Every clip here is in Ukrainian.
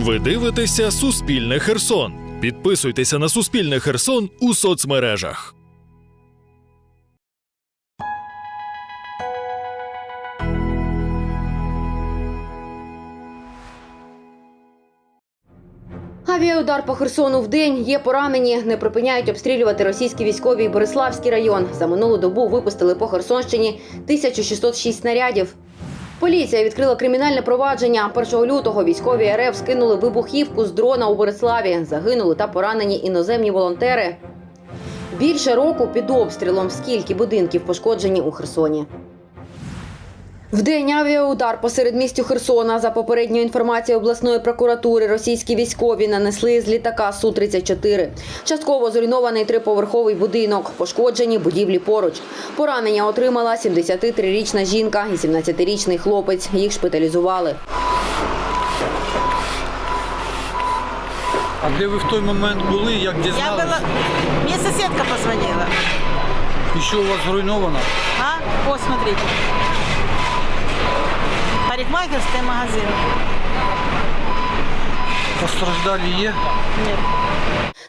Ви дивитеся Суспільне Херсон. Підписуйтеся на Суспільне Херсон у соцмережах. Авіаудар по Херсону в день є поранені. Не припиняють обстрілювати російські військові Бориславський район. За минулу добу випустили по Херсонщині 1606 снарядів. Поліція відкрила кримінальне провадження. 1 лютого військові РФ скинули вибухівку з дрона у Бориславі. Загинули та поранені іноземні волонтери. Більше року під обстрілом. Скільки будинків пошкоджені у Херсоні? Вдень авіаудар посеред містю Херсона. За попередньою інформацією обласної прокуратури, російські військові нанесли з літака Су-34. Частково зруйнований триповерховий будинок, пошкоджені будівлі поруч. Поранення отримала 73-річна жінка і 17-річний хлопець. Їх шпиталізували. А де ви в той момент були, як Я дізналися? была... Мне соседка позвонила. І що у вас зруйновано? А? Вот, смотрите. Парикмахерский магазин. Постраждали є? Нет.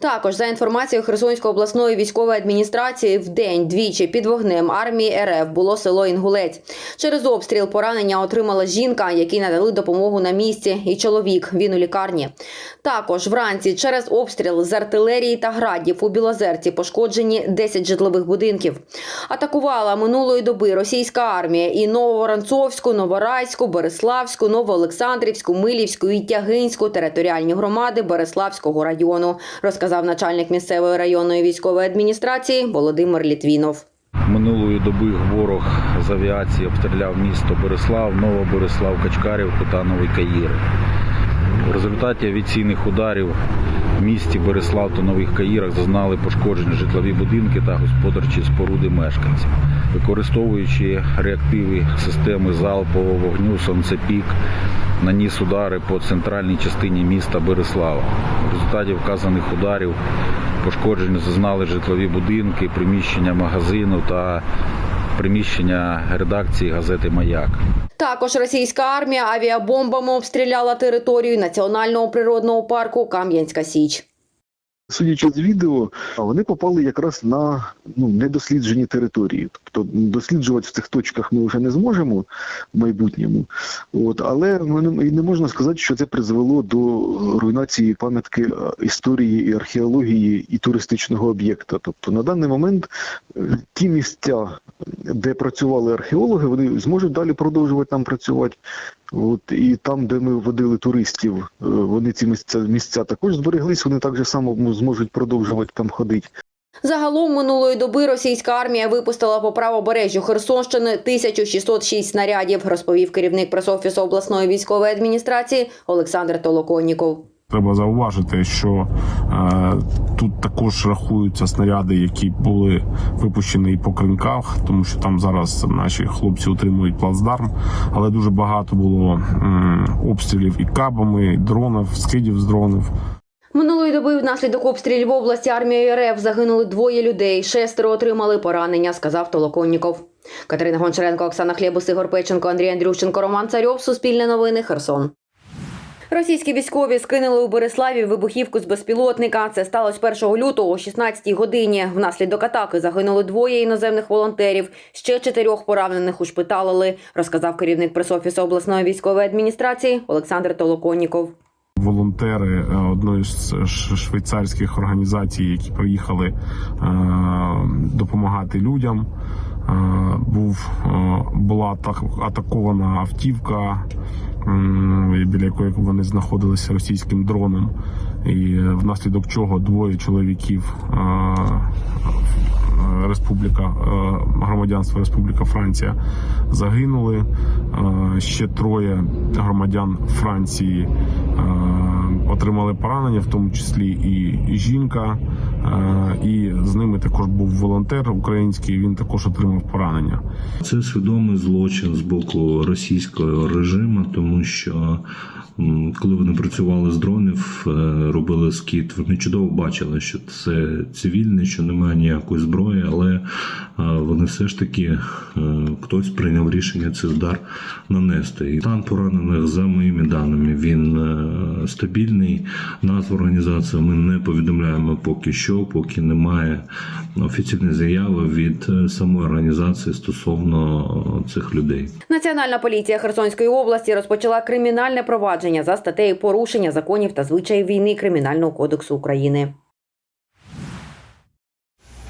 Також за інформацією Херсонської обласної військової адміністрації, в день двічі під вогнем армії РФ було село Інгулець. Через обстріл поранення отримала жінка, якій надали допомогу на місці, і чоловік. Він у лікарні. Також вранці через обстріл з артилерії та градів у Білозерці пошкоджені 10 житлових будинків. Атакувала минулої доби російська армія і Нововоронцовську, Новорайську, Береславську, Новоолександрівську, Милівську і Тягинську територіальні громади Береславського району, розказав начальник місцевої районної військової адміністрації Володимир Літвінов. Минулої доби ворог з авіації обстріляв місто Борислав, Новобереслав, Качкарівку та Новий Каїр. В результаті авіаційних ударів місті Береслав та Нових Каїрах зазнали пошкоджені житлові будинки та господарчі споруди мешканців. Використовуючи реактиви системи залпового вогню «Сонцепік», наніс удари по центральній частині міста Береслава. В результаті вказаних ударів пошкоджені зазнали житлові будинки, приміщення магазину та приміщення редакції газети Маяк. Також російська армія авіабомбами обстріляла територію національного природного парку Кам'янська Січ. Судячи з відео, вони попали якраз на ну недосліджені території. Тобто досліджувати в цих точках ми вже не зможемо в майбутньому. От але і не можна сказати, що це призвело до руйнації пам'ятки е, історії і археології і туристичного об'єкта. Тобто на даний момент е, ті місця, де працювали археологи, вони зможуть далі продовжувати там працювати. От і там, де ми водили туристів, е, вони ці місця місця також збереглись. Вони так же само зможуть продовжувати там ходити. Загалом минулої доби російська армія випустила по правобережжю Херсонщини 1606 снарядів, розповів керівник пресофісу обласної військової адміністрації Олександр Толоконніков. Треба зауважити, що е, тут також рахуються снаряди, які були випущені по кринках, тому що там зараз наші хлопці утримують плацдарм, але дуже багато було м, обстрілів і кабами, і дронів, скидів з дронів. Минулої доби внаслідок обстрілів в області армією РФ загинули двоє людей, шестеро отримали поранення, сказав Толоконніков. Катерина Гончаренко, Оксана Хлєбус, Ігор Печенко, Андрій Андрющенко, Роман Царьов. Суспільне новини. Херсон. Російські військові скинули у Береславі вибухівку з безпілотника. Це сталося 1 лютого о 16-й годині. Внаслідок атаки загинули двоє іноземних волонтерів. Ще чотирьох поранених ушпиталили, розказав керівник пресофісу обласної військової адміністрації Олександр Толоконніков. Волонтери е, одної з швейцарських організацій, які приїхали е, допомагати людям. Е, Був була атак- атакована автівка, біля якої вони знаходилися російським дроном, і е, внаслідок чого двоє чоловіків. Республіка громадянства Республіка Франція загинули. Ще троє громадян Франції отримали поранення, в тому числі і жінка. І з ними також був волонтер український. Він також отримав поранення. Це свідомий злочин з боку російського режиму, тому що коли вони працювали з дронів, е, робили скіт, вони чудово бачили, що це цивільне, що немає ніякої зброї, але е, вони все ж таки е, хтось прийняв рішення цей удар нанести. І стан поранених за моїми даними він стабільний. Назву організації ми не повідомляємо поки що, поки немає офіційної заяви від е, самої організації стосовно е, цих людей. Національна поліція Херсонської області розпочала кримінальне провадження за статтею порушення законів та звичаїв війни Кримінального кодексу України.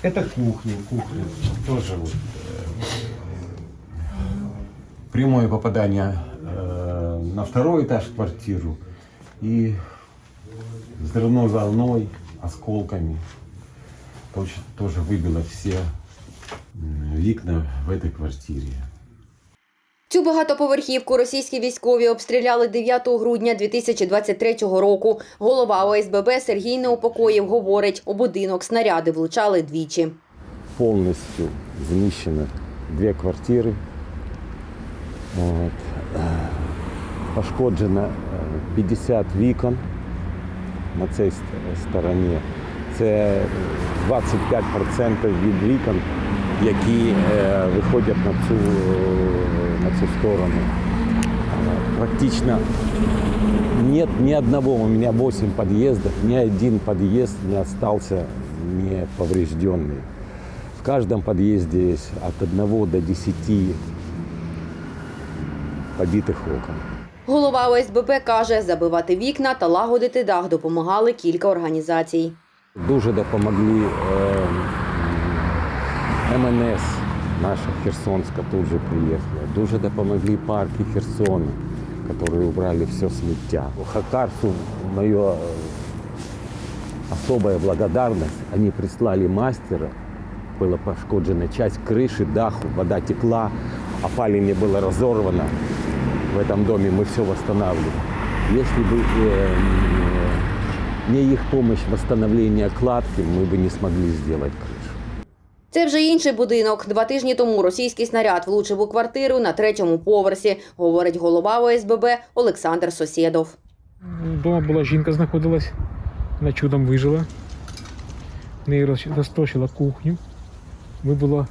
Это кухня, кухня тоже вот, э, прямое попадание э, на второй этаж в квартиру и взрывной волной, осколками. Тоже выбило все м, викна в этой квартире. Цю багатоповерхівку російські військові обстріляли 9 грудня 2023 року. Голова ОСББ Сергій Неупокоєв говорить, у будинок снаряди влучали двічі. полностью знищено две квартири. От. Е, Пошкоджено е, 50 вікон на цій ст- стороні. Це 25% від вікон, які е, виходять на цю, е, на цю сторону. Е, Практично нет ни одного, у меня 8 подъездов, ни один подъезд не остался не поврежденный. В каждом подъезде есть от 1 до 10 побитых окон. Голова ОСББ каже, забивати вікна та лагодити дах допомагали кілька організацій. Дуже допомогли е, МНС, наша Херсонська тут же приїхала. Дуже допомогли парки Херсона, которые убрали все сміття. Хакарсу моє е, особая благодарность. Они прислали мастера, была пошкоджена часть крыши, даху, вода текла, опаление было разорвано. В этом доме мы все восстанавливаем. Если бы э, не их помощь в восстановлении кладки, мы бы не смогли сделать крышу. Це вже інший будинок. Два тижні тому російський снаряд влучив у квартиру на третьому поверсі, говорить голова ОСББ Олександр Сосєдов. Вдома була жінка знаходилась, вона чудом вижила. В неї роз- розтрощила кухню, вибила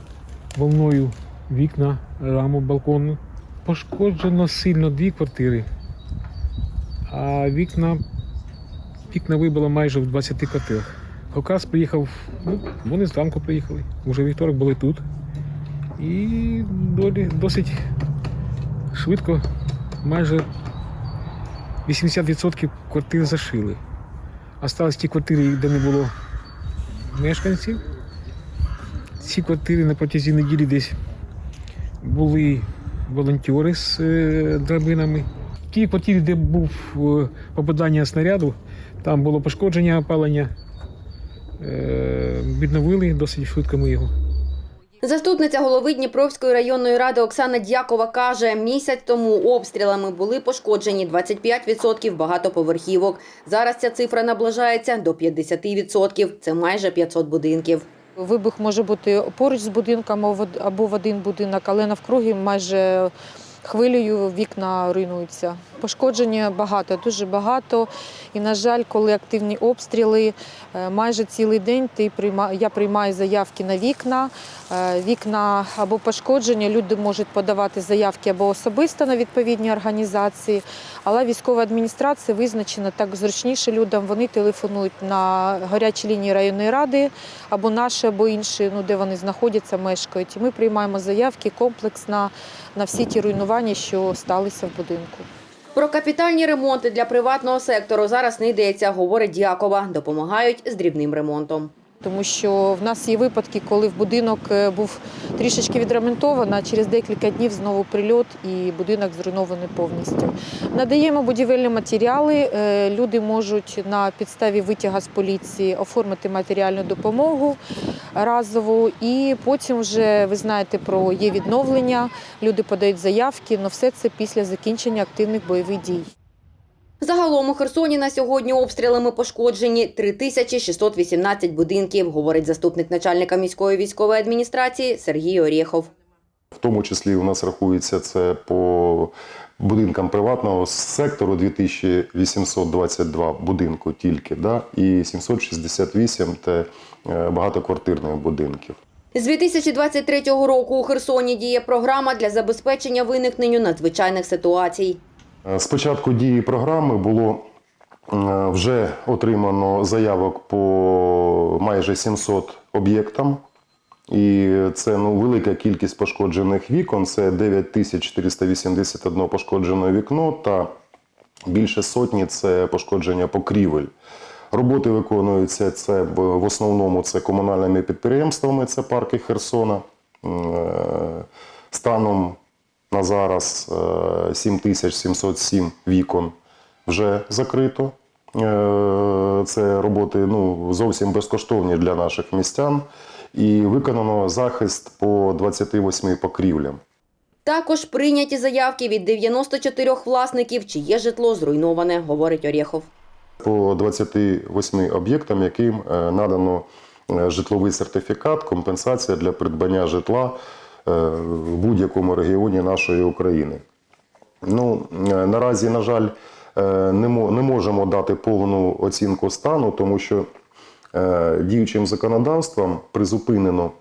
волною вікна, раму балкону. Пошкоджено сильно дві квартири, а вікна, вікна вибило майже в 20 квартирах. Хокас приїхав, ну, вони зранку приїхали. Уже вівторок були тут. І долі досить швидко, майже 80% квартир зашили. Остались ті квартири, де не було мешканців. Ці квартири на протязі неділі десь були волонтери з е, драбинами. В тій квартирі, де був е, попадання снаряду, там було пошкодження опалення. Е, відновили досить швидко ми його. Заступниця голови Дніпровської районної ради Оксана Дякова каже, місяць тому обстрілами були пошкоджені 25% багатоповерхівок. Зараз ця цифра наближається до 50%. Це майже 500 будинків. Вибух може бути поруч з будинком або в- один будинок, але навкруги майже хвилею вікна руйнуються. Пошкодження багато, дуже багато. І, на жаль, коли активні обстріли, е, майже цілий день ти я приймаю заявки на вікна. Е, Вікна або пошкодження, люди можуть подавати заявки або особисто на відповідні організації. Але військова адміністрація визначена так зручніше людям. Вони телефонують на гарячі лінії районної ради або наші, або інші, ну де вони знаходяться, мешкають. І ми приймаємо заявки комплексно на всі ті руйнування, що сталися в будинку. Про капітальні ремонти для приватного сектору зараз не йдеться, говорить Дякова. Допомагають з дрібним ремонтом. Тому що в нас є випадки, коли в будинок е, був трішечки відремонтовано, а через декілька днів знову прильот і будинок зруйнований повністю. Надаємо будівельні матеріали. е, Люди можуть на підставі витяга з поліції оформити матеріальну допомогу разову, і потім вже ви знаєте про є відновлення. Люди подають заявки, але все це після закінчення активних бойових дій. Загалом у Херсоні на сьогодні обстрілами пошкоджені 3618 будинків, говорить заступник начальника міської військової адміністрації Сергій Орєхов. В тому числі у нас рахується це по будинкам приватного сектору 2822 будинку тільки, да? і 768 це е, багатоквартирних будинків. З 2023 року у Херсоні діє програма для забезпечення виникненню надзвичайних ситуацій. Е, З початку дії програми було е, вже отримано заявок по майже 700 об'єктам. І це ну, велика кількість пошкоджених вікон. Це 9481 пошкоджене вікно та більше сотні це пошкодження покрівель. Роботи виконуються це в в основному це комунальними підприємствами, це парки Херсона. Е, Станом на зараз е, 7707 вікон вже закрито. Е, Це роботи ну, зовсім безкоштовні для наших містян. І виконано захист по 28 покрівлям. Також прийняті заявки від 94 власників, чиє житло зруйноване, говорить Орєхов. По 28 об'єктам, яким е, надано е, житловий сертифікат, компенсація для придбання житла е, в будь-якому регіоні нашої України. Ну, е, наразі, на жаль, е, не можемо дати повну оцінку стану, тому що е, діючим законодавством призупинено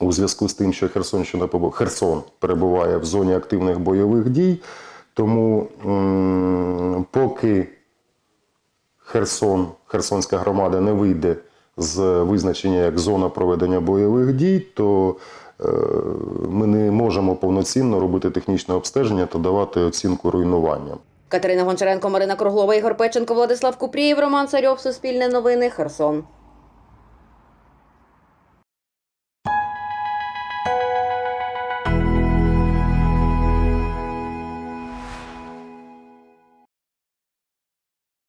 у зв'язку з тим, що Херсонщина Херсон перебуває в зоні активних бойових дій. Тому поки Херсон, Херсонська громада не вийде з визначення як зона проведення бойових дій, то е, ми не можемо повноцінно робити технічне обстеження та давати оцінку руйнуванням. Катерина Гончаренко, Марина Круглова, Ігор Печенко, Владислав Купрієв, Роман Царьов, Суспільне новини, Херсон.